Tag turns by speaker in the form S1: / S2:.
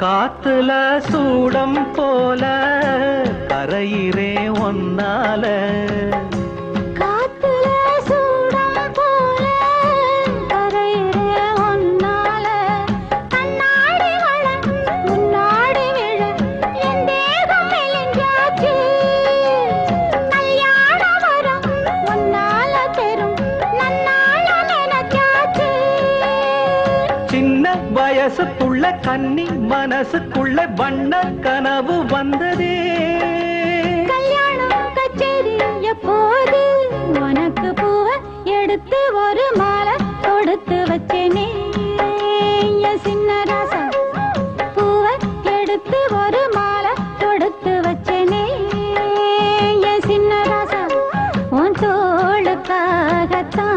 S1: காத்துல சூடம் போல கரையிறே ஒன்னால வயசுக்குள்ள கன்னி மனசுக்குள்ள வண்ண கனவு வந்ததே.
S2: கல்யாணம் கச்சேரி எப்போது உனக்கு பூவ எடுத்து ஒரு மாலை கொடுத்து வச்சேனே. சின்ன ராசா பூவ எடுத்து ஒரு மாலை கொடுத்து வச்சேனே. சின்ன ராசா உன் தோளுக்காகத்தான்